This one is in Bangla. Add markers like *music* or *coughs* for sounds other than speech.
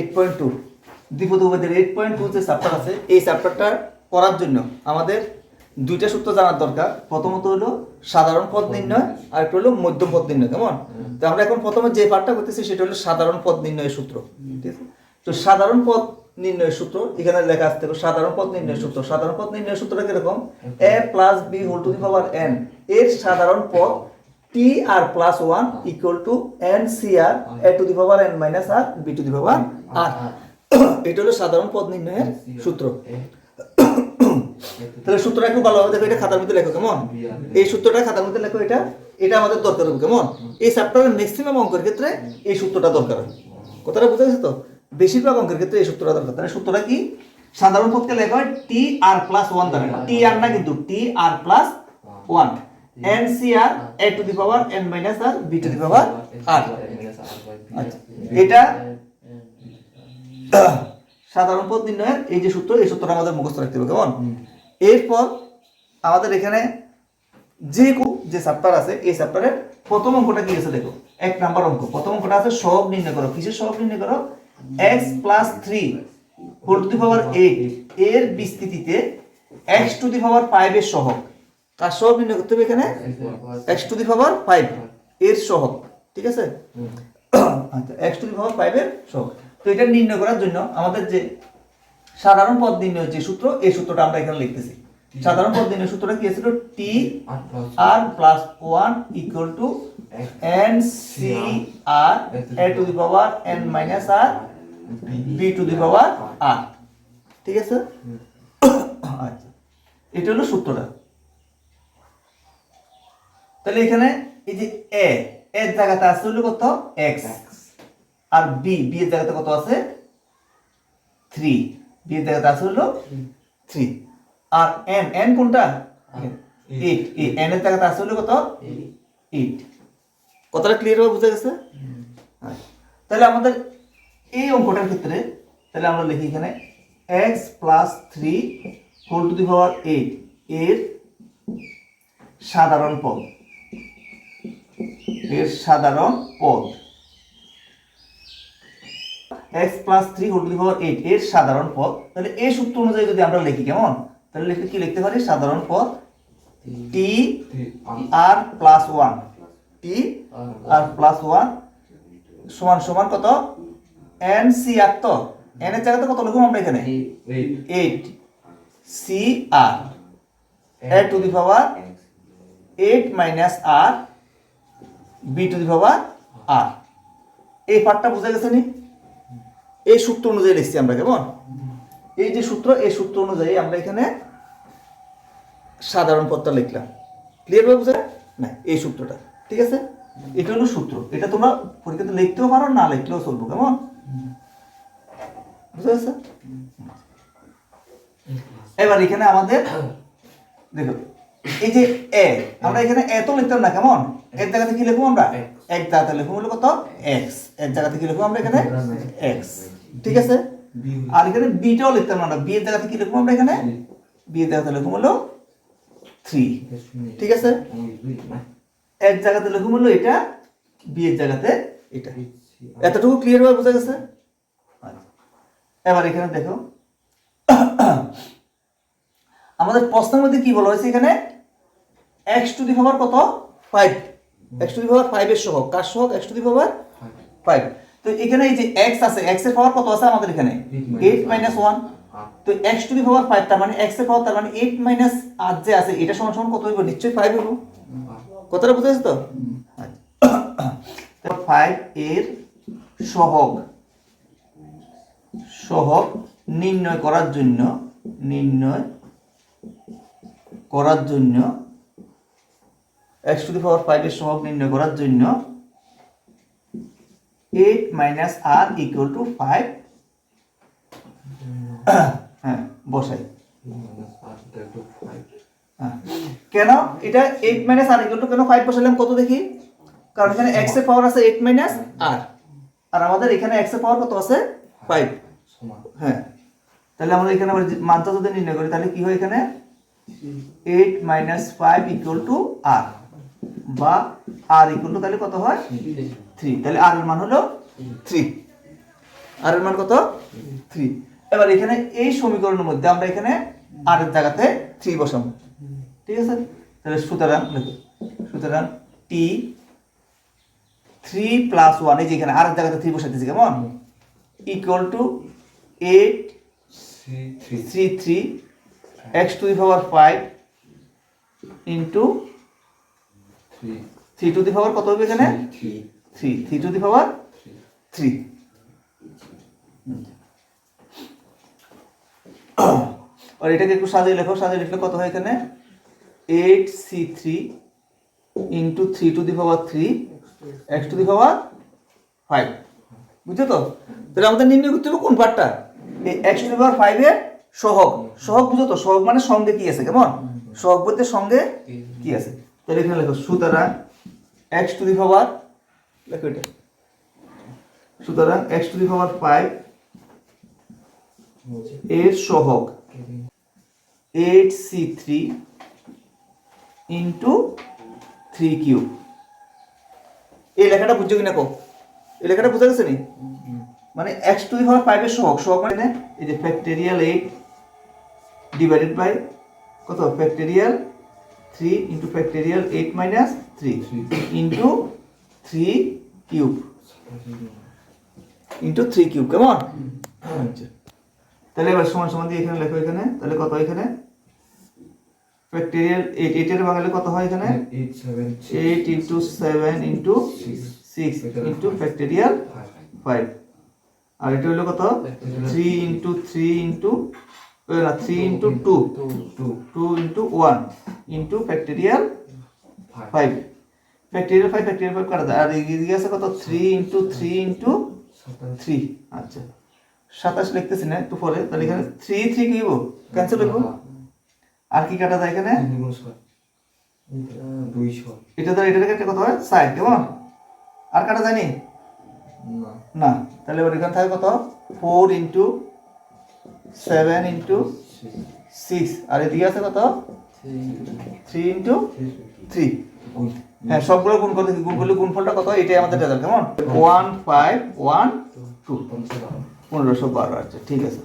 এইট জন্য আমাদের দুইটা সূত্র জানার দরকার। প্রথমত হলো সাধারণ পদ নির্ণয় আর একটা হলো মধ্যম পদ নির্ণয়, কেমন? তো আমরা এখন প্রথমে যে পাঠটা করতেছি সেটা হলো সাধারণ পদ নির্ণয়ের সূত্র তো সাধারণ পদ নির্ণয়ের সূত্র, এখানে লেখা আসতে সাধারণ পদ নির্ণয়ের সূত্র। সাধারণ পদ নির্ণয়ের সূত্রটা কীরকম? A plus B whole to the power N এর সাধারণ পদ T R plus one equal to N C R A to the power N minus R B to the power R এটা হলো সাধারণ পদ নির্ণয়ের সূত্র। *coughs* তাহলে সূত্রটা একটু ভালোভাবে দেখো এটা খাতার মধ্যে লেখো কেমন? এই সূত্রটা খাতার মধ্যে লেখো এটা এটা আমাদের দরকার হবে কেমন? এই চ্যাপ্টারের ম্যাক্সিমাম অঙ্কের ক্ষেত্রে এই সূত্রটা দরকার হবে। কথাটা বুঝা গেছে তো? বেশিরভাগ অঙ্কের ক্ষেত্রে এই সূত্রটা দরকার। তাহলে সূত্রটা কি? সাধারণ পদকে লেখা হয় টি আর প্লাস ওয়ান দ্বারা। টি আর না কিন্তু T R plus one N C R A to the power N minus R B to the power R এটা *coughs* সাধারণ পদ নির্ণয়ের এই যে সূত্র এই সূত্রটা আমাদের মুখস্থ রাখতে হবে কেমন? এরপর আমাদের এখানে যে কো- যে চ্যাপ্টার আছে এই চ্যাপ্টারের প্রথম অঙ্কটা কি আছে দেখো এক নাম্বার অঙ্ক। প্রথম অঙ্কটা আছে সহগ নির্ণয় করো। কিসের সহগ নির্ণয় করো? X plus three whole to the power eight এর বিস্তৃতিতে X to the power five এর সহগ। তার সহগ নির্ণয় করতে হবে এখানে? X to the power five এর সহগ ঠিক আছে? আচ্ছা X to the power five এর সহগ। তো এটা নির্ণয় করার জন্য আমাদের যে সাধারণ পদ নির্ণয়ের যে সূত্র এই সূত্রটা আমরা এখানে লিখতেছি। সাধারণ পদ নির্ণয়ের সূত্রটা কি ছিল T R plus one equal to N C R A to the power N minus R B to the power R ঠিক আছে? আচ্ছা এটা হলো সূত্রটা। তাহলে এখানে এই যে এ এর জায়গাতে আছে হলো কত? এক্স আর বি বি এর জায়গাতে কত আছে? থ্রি বি এর জায়গাতে আছে হলো থ্রি আর এন এন কোনটা? এইট এন এর জায়গাতে আছে হলো কত? এইট কতটা ক্লিয়ার ভাবে বুঝা গেছে। তাহলে আমাদের এই অঙ্কটার ক্ষেত্রে তাহলে আমরা লিখি এখানে X plus three whole to the power eight এর সাধারণ পদ। এর সাধারণ পদ। X plus three whole to eight এর সাধারণ পদ। তাহলে এই সূত্র অনুযায়ী যদি আমরা লিখি কেমন? তাহলে লিখে কি লিখতে পারি? সাধারণ পদ T R plus one T R plus one সমান সমান কত? এন সি আর তো? এন এর জায়গাতে কত লিখব আমরা এখানে? Eight C R A to the power eight minus R B to the power R এই পার্টটা বোঝা গেছে নি? এই সূত্র অনুযায়ী লিখছি আমরা কেমন? এই যে সূত্র এই সূত্র অনুযায়ী আমরা এখানে সাধারণ পদটা লিখলাম। ক্লিয়ার ভাবে বুঝে না এই সূত্রটা ঠিক আছে? এটা হলো সূত্র। এটা তোমরা পরীক্ষাতে লিখতেও পারো না লিখলেও চলবো কেমন? বুঝতে পারছ এবার এখানে আমাদের দেখো এই যে এ আমরা এখানে এ তো লিখতাম না কেমন? এর জায়গাতে কি লিখব আমরা? এক জায়গাতে লিখব হলো কত? এক্সের জায়গাতে কি লিখব আমরা এখানে? এক্স ঠিক আছে? আর এখানে বিটাও লিখতাম না বি এর জায়গাতে কি লিখব আমরা এখানে? বি এর জায়গাতে লিখব হলো থ্রি ঠিক আছে? এক জায়গাতে লিখব হলো এটা বি এর জায়গাতে এটা। এতটুকু ক্লিয়ার ভাবে বোঝা গেছে? আচ্ছা। এবার এখানে দেখো। আমাদের প্রশ্নের মধ্যে কি বলা হয়েছে এখানে? এক্স টু দি পাওয়ার কত? Five X to the power five এর সহগ। কার সহগ? X to the power five তো এখানে এই যে এক্স আছে এক্সের পাওয়ার কত আছে আমাদের এখানে? এইট মাইনাস ওয়ান তো X to the power five তার মানে এক্সের পাওয়ার তার মানে এইট মাইনাস আর যে আছে, এটা সমান সমান কত হইব? নিশ্চয়ই ফাইভ হইব। কতটা বুঝতে তো? ফাইভ এর সহগ সহগ নির্ণয় করার জন্য, নির্ণয় করার জন্য X to the power five এর সহগ নির্ণয় করার জন্য eight minus R equal to five হ্যাঁ বসাই। হ্যাঁ। কেন? এটা eight minus R equal to কেন ফাইভ বসালাম কত দেখি? কারণ এখানে এক্সের পাওয়ার আছে এইট মাইনাস আর। আর আমাদের এখানে এক্সের পাওয়ার কত আছে? ফাইভ হ্যাঁ। তাহলে আমরা এখানে আবার মানটা যদি নির্ণয় করি, তাহলে কি হয় এখানে? Eight minus five equal to R বা আর ইকুয়াল টু তাহলে কত হয়? থ্রি তাহলে আর এর মান হলো থ্রি আর এর মান কত? থ্রি এবার এখানে এই সমীকরণের মধ্যে আমরা এখানে আর এর জায়গাতে থ্রি বসাবো। ঠিক আছে? তাহলে সুতরাং সুতরাং টি থ্রি প্লাস ওয়ান এই যে এখানে আর এর জায়গাতে থ্রি বসাইতেছি, কেমন? Equal to eight three three X to the power five into three three to the power কত হবে এখানে? Three three to the power three আর এটাকে একটু সাজিয়ে লেখো সাজিয়ে লিখলে কত হয় এখানে? Eight C three into three to the power three X to the power five বুঝছ তো? তাহলে আমাদের নির্ণয় করতে হবে কোন পার্টটা এক্স টু দি পাওয়ার ফাইভের সহগ। সহগ বুঝো তো? সহগ মানে সঙ্গে কি আছে? কেমন? সহগ বলতে সঙ্গে কি আছে? তাহলে এখানে লেখো, সুতরাং এক্স টু দি পাওয়ার লেখো এটা। সুতরাং X to the power five এর সহগ। Eight C three into three cube এই লেখাটা বুঝছ কিনা কো? এই লেখাটা বুঝা গেছে নি? মানে এক্স টু দি পাওয়ার ফাইভের সহগ। সহগ মানে এই যে ফ্যাক্টেরিয়াল এইট ডিভাইডেড বাই কত? Factorial three into factorial eight minus three into three cube into three cube কেমন আচ্ছা। তাহলে এবার সমান সমান দিয়ে এখানে লেখো এখানে। তাহলে কত হয় এখানে? ফ্যাক্টেরিয়াল এইট এইটের বাঙালি কত হয় এখানে? Eight seven eight into seven into six into factorial five আর এটা হলো কত? থ্রি ইন্টু থ্রি ইন্টু না three into two two two into one into factorial five factorial five factorial five কাটা যায়। আর এদিকে আছে কত? Three into three into three আচ্ছা। সাতাশ লিখতেছি না একটু পরে। তাহলে এখানে থ্রি থ্রি কি ক্যান্সেল হইব? আর কি কাটা যায় এখানে? এটা দ্বারা এটা থেকে কত হয়? ষাট কেমন? আর কাটা যায়নি? না, তাহলে এবার এখানে থাকে কত? Four into seven into six আর এদিকে আছে কত? থ্রি ইন্টু থ্রি হ্যাঁ সবগুলো গুণ করতে গুণ করলে গুণফলটা কত? এটাই আমাদের রেজাল্ট কেমন? ওয়ান ফাইভ ওয়ান টু পনেরোশো বারো আচ্ছা ঠিক আছে।